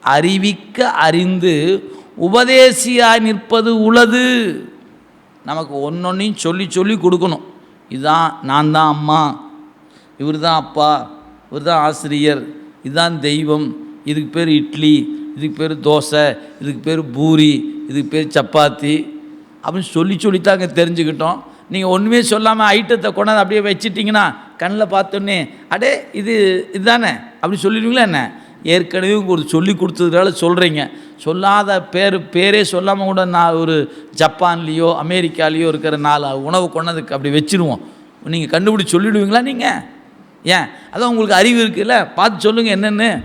அறிவிக்க அறிந்து உபதேசியாய் நிற்பது உளது. நமக்கு ஒன்றொன்றையும் சொல்லி சொல்லி கொடுக்கணும். இதுதான் நான் தான் அம்மா. இவர் தான் அப்பா. இவர் தான் ஆசிரியர். இதுதான் தெய்வம். இதுக்கு பேர் இட்லி. இதுக்கு பேர் தோசை. இதுக்கு பேர் பூரி. இதுக்கு பேர் சப்பாத்தி. அப்படின்னு சொல்லி சொல்லித்தாங்க தெரிஞ்சுக்கிட்டோம். நீங்கள் ஒன்றுமே சொல்லாமல் ஐட்டத்தை கொண்டாந்து அப்படியே வச்சிட்டிங்கன்னா கண்ணில் பார்த்தோன்னே அடே இது இதுதானே? அப்படி சொல்லிடுவீங்களா என்ன? ஏற்கனவே ஒரு சொல்லி கொடுத்ததுனால சொல்கிறீங்க சொல்லாத பேர் பேரே சொல்லாமல் கூட நான் ஒரு ஜப்பான்லேயோ அமெரிக்காலேயோ இருக்கிற நாலு உணவு கொண்டதுக்கு அப்படி வச்சிருவோம். நீங்கள் கண்டுபிடிச்சி சொல்லிவிடுவீங்களா நீங்கள் ஏன்? அதான் உங்களுக்கு அறிவு இருக்குல்ல? பார்த்து சொல்லுங்கள் என்னென்னு.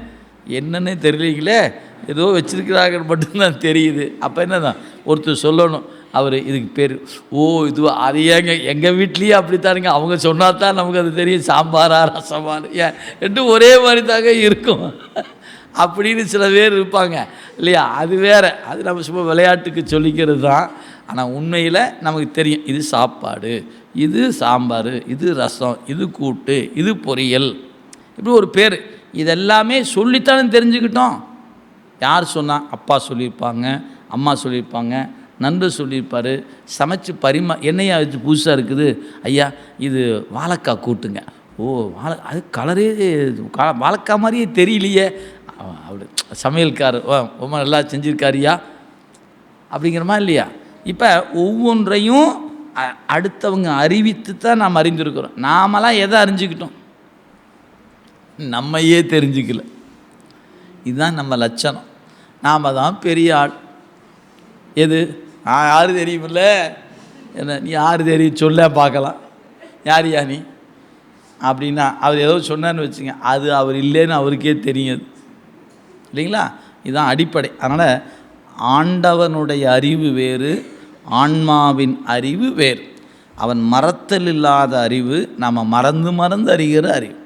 என்னென்னு தெரியலீங்களே. ஏதோ வச்சிருக்கிறாங்க மட்டும்தான் தெரியுது. அப்போ என்னதான்? ஒருத்தர் சொல்லணும். அவர் இதுக்கு பேர் ஓ இது அது ஏங்க எங்கள் வீட்லேயே அப்படித்தானுங்க? அவங்க சொன்னா தான் நமக்கு அது தெரியும். சாம்பாரா ரசமானு ஏன்? ரெண்டும் ஒரே மாதிரி தாங்க இருக்கும். அப்படின்னு சில பேர் இருப்பாங்க. இல்லையா? அது வேற. அது நம்ம சும்மா விளையாட்டுக்கு சொல்லிக்கிறது தான். ஆனால் உண்மையில் நமக்கு தெரியும். இது சாப்பாடு இது சாம்பார் இது ரசம் இது கூட்டு இது பொரியல். இப்படி ஒரு பேர். இதெல்லாமே சொல்லித்தானே தெரிஞ்சுக்கிட்டோம். யார் சொன்னால் அப்பா சொல்லியிருப்பாங்க அம்மா சொல்லியிருப்பாங்க நண்பர் சொல்லியிருப்பார் சமைச்சு பரிமா என்னையா வச்சு புதுசாக இருக்குது ஐயா இது வாழைக்காய் கூட்டுங்க. ஓ வாழை அது கலரே கா- வாழைக்காய் மாதிரியே தெரியலையே. அப்படி சமையல்காரர் ஓ ரொம்ப நல்லா செஞ்சுருக்காரியா அப்படிங்கிறமா இல்லையா? இப்போ ஒவ்வொன்றையும் அடுத்தவங்க அறிவித்து தான் நாம் அறிஞ்சிருக்கிறோம் நாமெல்லாம் எதை அறிஞ்சுக்கிட்டோம்? நம்மையே தெரிஞ்சுக்கல. இதுதான் நம்ம லட்சணம். நாம் தான் பெரிய ஆள். எது? நான் யார் தெரியுமில்ல? என்ன நீ யார் தெரியும்? சொல்ல பார்க்கலாம். யார் யா நீ? அப்படின்னா அவர் ஏதோ சொன்னார்னு வச்சுங்க அது அவர் இல்லைன்னு அவருக்கே தெரியும் இல்லைங்களா? இதுதான் அடிப்படை. அதனால் ஆண்டவனுடைய அறிவு வேறு ஆன்மாவின் அறிவு வேறு. அவன் மறத்தல் இல்லாத அறிவு நம்ம மறந்து மறந்து அறிகிற அறிவு.